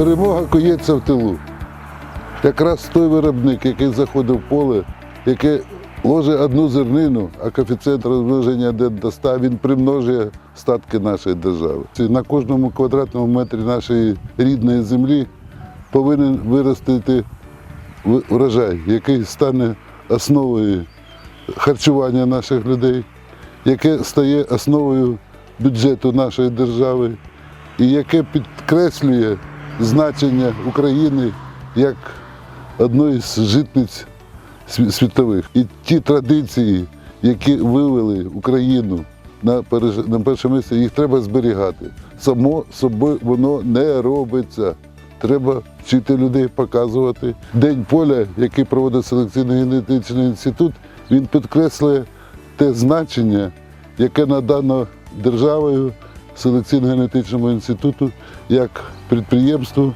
Перемога коїться в тилу. Якраз той виробник, який заходив в поле, який ложить одну зернину, а коефіцієнт розмноження до 100, він примножує статки нашої держави. На кожному квадратному метрі нашої рідної землі повинен виростити врожай, який стане основою харчування наших людей, яке стає основою бюджету нашої держави і яке підкреслює значення України як одної з житниць світових. І ті традиції, які вивели Україну на, перше місце, їх треба зберігати. Само собою воно не робиться. Треба вчити людей показувати. День поля, який проводить селекційний генетичний інститут, він підкреслює те значення, яке надано державою селекційно-генетичному інституту як підприємству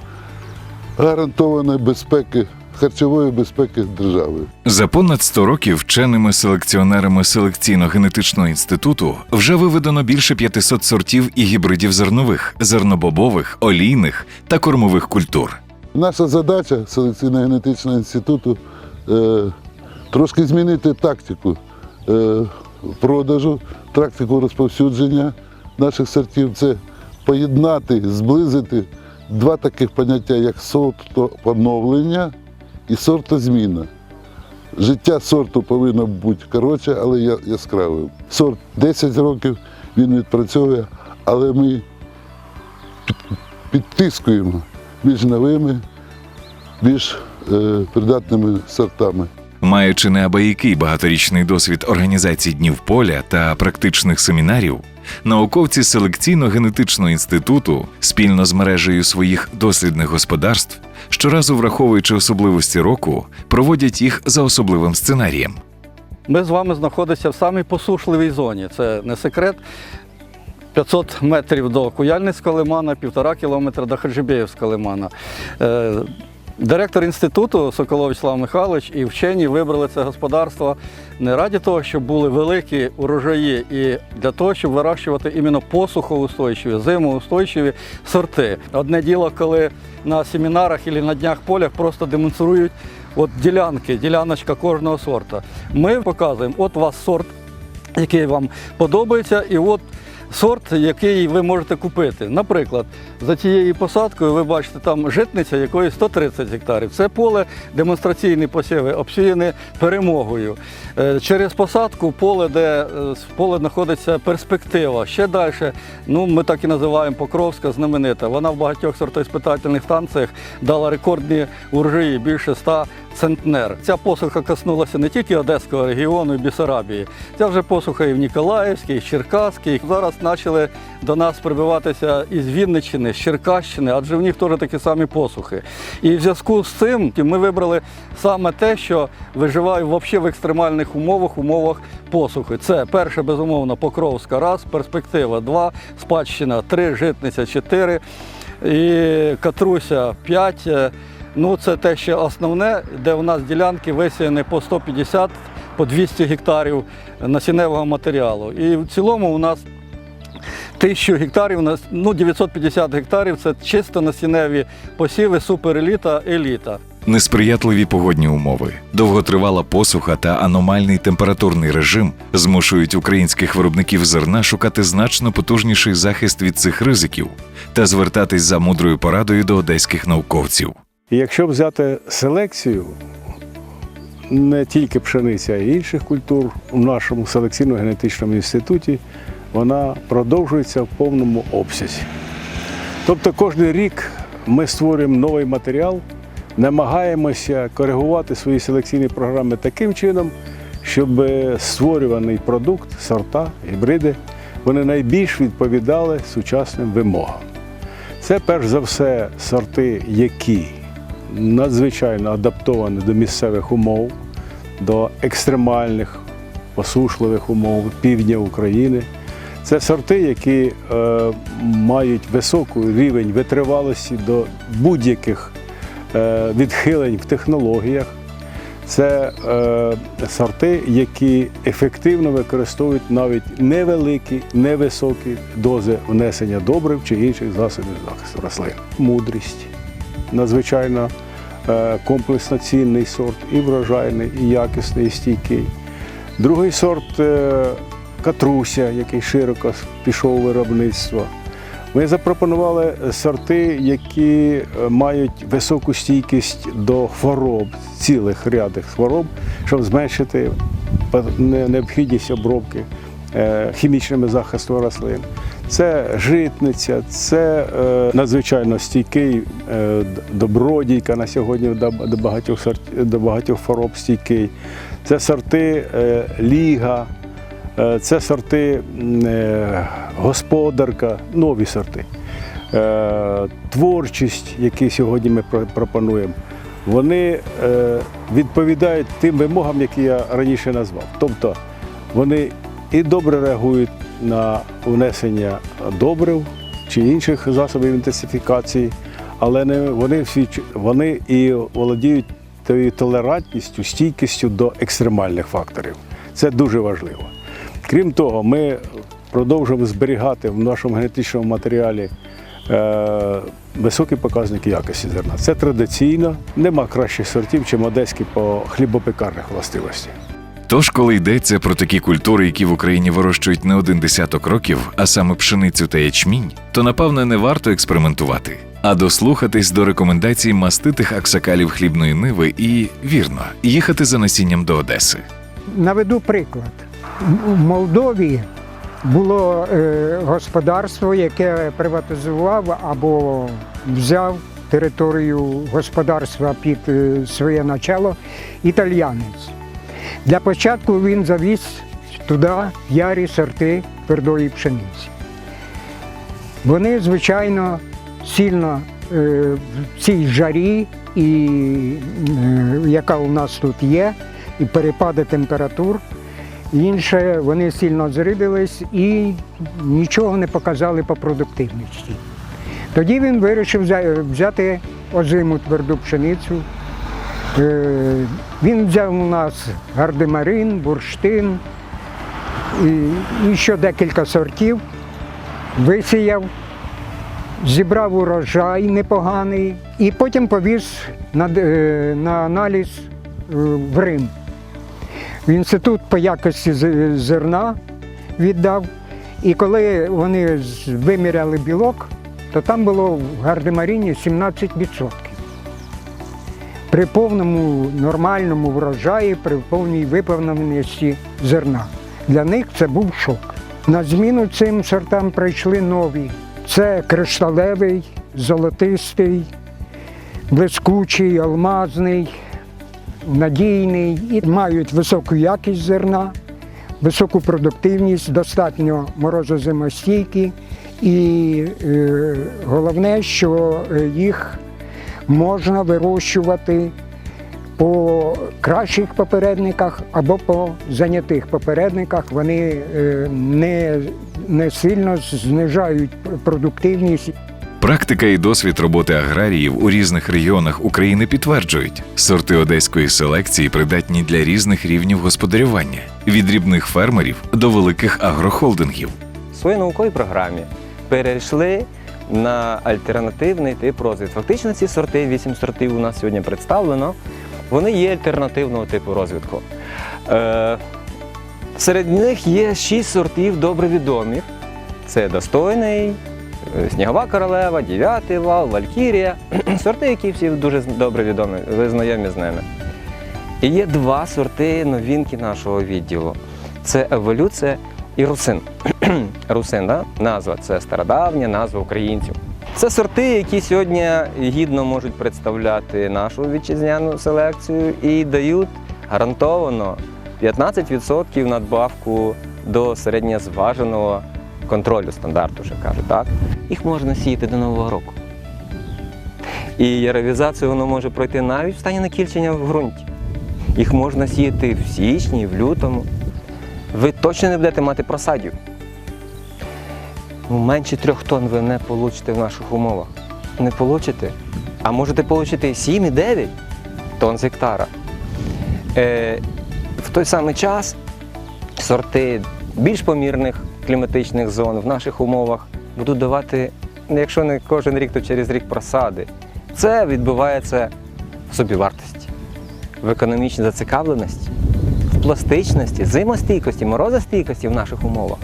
гарантованої безпеки, харчової безпеки держави. За понад 100 років вченими селекціонерами селекційно-генетичного інституту вже виведено більше 500 сортів і гібридів зернових, зернобобових, олійних та кормових культур. Наша задача селекційно-генетичного інституту е, трошки змінити тактику е, продажу, тактику розповсюдження наших сортів. Це поєднати, зблизити два таких поняття, як сортопоновлення і сортозміна. Життя сорту повинно бути коротше, але яскравим. Сорт 10 років він відпрацьовує, але ми підтискуємо між новими, більш е, придатними сортами. Маючи неабиякий багаторічний досвід організації днів поля та практичних семінарів, науковці селекційно-генетичного інституту спільно з мережею своїх дослідних господарств, щоразу враховуючи особливості року, проводять їх за особливим сценарієм. Ми з вами знаходимося в самій посушливій зоні. Це не секрет. 500 метрів до Куяльницького лимана, півтора кілометра до Хаджибєївського лимана. Директор інституту Соколович Слав Михайлович і вчені вибрали це господарство не раді того, щоб були великі урожаї, і для того, щоб вирощувати іменно посухоустойчиві, зимоустойчиві сорти. Одне діло, коли на семінарах або на днях полях просто демонструють от ділянки, діляночка кожного сорта. Ми показуємо, от у вас сорт, який вам подобається, і от сорт, який ви можете купити. Наприклад, за цією посадкою ви бачите там житниця, якої 130 гектарів. Це поле демонстраційні посіви, обсіяне перемогою. Е, Через посадку поле, де е, поле знаходиться перспектива. Ще далі, ну ми так і називаємо Покровська знаменита. Вона в багатьох сортоіспитательних станціях дала рекордні урожаї більше 100 центнер. Ця посуха коснулася не тільки Одеського регіону і Бісарабії, ця вже посуха і в Ніколаївській, і в Черкаській. Зараз почали до нас прибиватися із Вінниччини, з Черкащини, адже в них теж такі самі посухи. І в зв'язку з цим ми вибрали саме те, що виживає взагалі в екстремальних умовах, умовах посухи. Це перше, безумовно, Покровська раз, перспектива 2, спадщина 3, житниця 4 і Катруся 5. Ну, це те, що основне, де у нас ділянки висіяні по 150, по 200 гектарів насінневого матеріалу. І в цілому у нас тисячу гектарів, на- ну 950 гектарів це чисто насінневі посіви, супереліта, еліта. Несприятливі погодні умови, довготривала посуха та аномальний температурний режим змушують українських виробників зерна шукати значно потужніший захист від цих ризиків та звертатись за мудрою порадою до одеських науковців. І якщо взяти селекцію не тільки пшениці, а й інших культур у нашому селекційно-генетичному інституті, вона продовжується в повному обсязі. Тобто кожен рік ми створюємо новий матеріал, намагаємося коригувати свої селекційні програми таким чином, щоб створюваний продукт, сорта, гібриди, вони найбільш відповідали сучасним вимогам. Це перш за все сорти, які надзвичайно адаптовані до місцевих умов, до екстремальних посушливих умов півдня України. Це сорти, які е, мають високий рівень витривалості до будь-яких е, відхилень в технологіях. Це е, сорти, які ефективно використовують навіть невеликі, невисокі дози внесення добрив чи інших засобів захисту рослин. Мудрість, надзвичайно е, сорт, і врожайний, і якісний, і стійкий. Другий сорт е, катруся, який широко пішов у виробництво. Ми запропонували сорти, які е, мають високу стійкість до хвороб, цілих рядних хвороб, щоб зменшити необхідність обробки хімічними захисту рослин. Це житниця, це е, надзвичайно стійкий е, добродійка на сьогодні до, багатьох до багатьох хвороб стійкий. Це сорти е, ліга, це сорти господарка, нові сорти. Творчість, які сьогодні ми пропонуємо, вони відповідають тим вимогам, які я раніше назвав. Тобто вони і добре реагують на внесення добрив чи інших засобів інтенсифікації, але не вони вони і володіють тою толерантністю, стійкістю до екстремальних факторів. Це дуже важливо. Крім того, ми продовжуємо зберігати в нашому генетичному матеріалі е, високі показники якості зерна. Це традиційно, нема кращих сортів, чим одеські по хлібопекарних властивостях. Тож, коли йдеться про такі культури, які в Україні вирощують не один десяток років, а саме пшеницю та ячмінь, то напевне не варто експериментувати, а дослухатись до рекомендацій маститих аксакалів хлібної ниви і вірно їхати за насінням до Одеси. Наведу приклад. В Молдові було е, господарство, яке приватизував або взяв територію господарства під е, своє начало італіянець. Для початку він завіз туди ярі сорти твердої пшениці. Вони, звичайно, сильно е, в цій жарі, і, е, яка у нас тут є, і перепади температур. Інше, вони сильно зрибились і нічого не показали по продуктивності. Тоді він вирішив взяти озиму тверду пшеницю. Е, Він взяв у нас гардемарин, бурштин і, ще декілька сортів, висіяв, зібрав урожай непоганий і потім повіз на, е, на аналіз е, в Рим. В інститут по якості зерна віддав. І коли вони виміряли білок, то там було в гардемаріні 17%. При повному нормальному врожаї, при повній виповненості зерна. Для них це був шок. На зміну цим сортам прийшли нові. Це кришталевий, золотистий, блискучий, алмазний, надійний і мають високу якість зерна, високу продуктивність, достатньо морозозимостійкі. І е, головне, що їх можна вирощувати по кращих попередниках або по зайнятих попередниках. Вони е, не, не сильно знижають продуктивність Практика і досвід роботи аграріїв у різних регіонах України підтверджують, сорти одеської селекції придатні для різних рівнів господарювання від дрібних фермерів до великих агрохолдингів. В своїй науковій програмі перейшли на альтернативний тип розвитку. Фактично ці сорти, вісім сортів у нас сьогодні представлено, вони є альтернативного типу розвитку. Е, серед них є шість сортів добре відомих. Це достойний, е, снігова королева, дев'ятий вал, валькірія. Сорти, які всі дуже добре відомі, ви знайомі з ними. І є два сорти новинки нашого відділу: це еволюція і русин. русин, да? назва це стародавня назва українців. Це сорти, які сьогодні гідно можуть представляти нашу вітчизняну селекцію і дають гарантовано 15% надбавку до середньозваженого контролю стандарту, вже кажуть, так? Їх можна сіяти до Нового року. І яровізацію воно може пройти навіть в стані накільчення в ґрунті. Їх можна сіяти в січні, в лютому. Ви точно не будете мати просадів. Ну, менше трьох тонн ви не получите в наших умовах. Не получите. А можете отримати 7 і 9 тонн з гектара. Е, в той самий час сорти більш помірних кліматичних зон в наших умовах будуть давати, ну, якщо не кожен рік, то через рік просади Це відбувається в собівартості, в економічній зацікавленості, пластичності, зимостійкості, морозостійкості в наших умовах.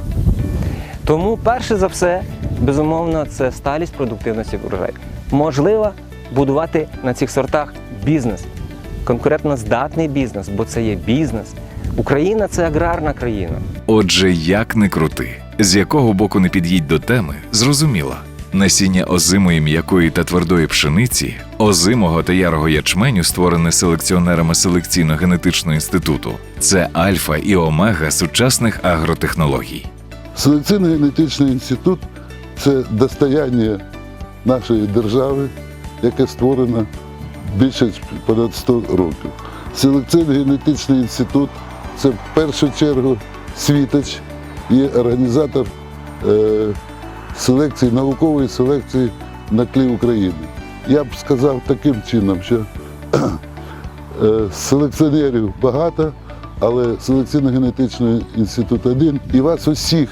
Тому, перше за все, безумовно, це сталість продуктивності врожаю. Можливо, будувати на цих сортах бізнес, конкурентно здатний бізнес, бо це є бізнес. Україна це аграрна країна. Отже, як не крути, з якого боку не під'їдь до теми, зрозуміло. Насіння озимої м'якої та твердої пшениці, озимого та ярого ячменю, створене селекціонерами селекційно-генетичного інституту, це альфа і омега сучасних агротехнологій. Селекційно-генетичний інститут це достояння нашої держави, яке створено більше понад 100 років. Селекційно-генетичний інститут це в першу чергу світоч і організатор е, селекції, наукової селекції на тлі України. Я б сказав таким чином, що е, селекціонерів багато, але селекційно-генетичний інститут один. І вас усіх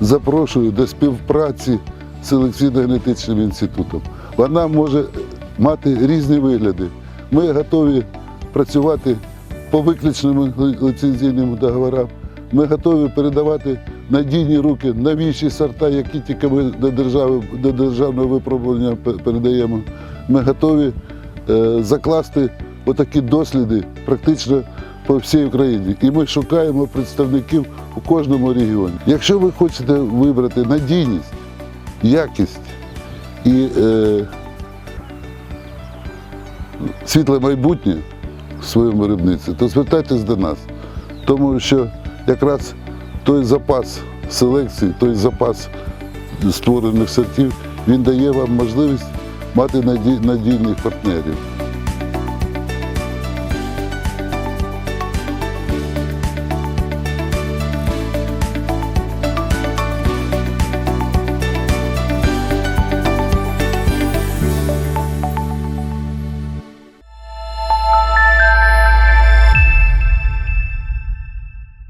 запрошую до співпраці з селекційно-генетичним інститутом. Вона може мати різні вигляди. Ми готові працювати по виключним ліцензійним договорам. Ми готові передавати надійні руки новіші сорта, які тільки ми до держави до державного випробування передаємо. Ми готові е, закласти отакі досліди практично по всій Україні. І ми шукаємо представників у кожному регіоні. Якщо ви хочете вибрати надійність, якість і е, світле майбутнє в своєму виробництві, то звертайтесь до нас. Тому що якраз той запас селекції, той запас створених сортів, він дає вам можливість мати наді- надійних партнерів.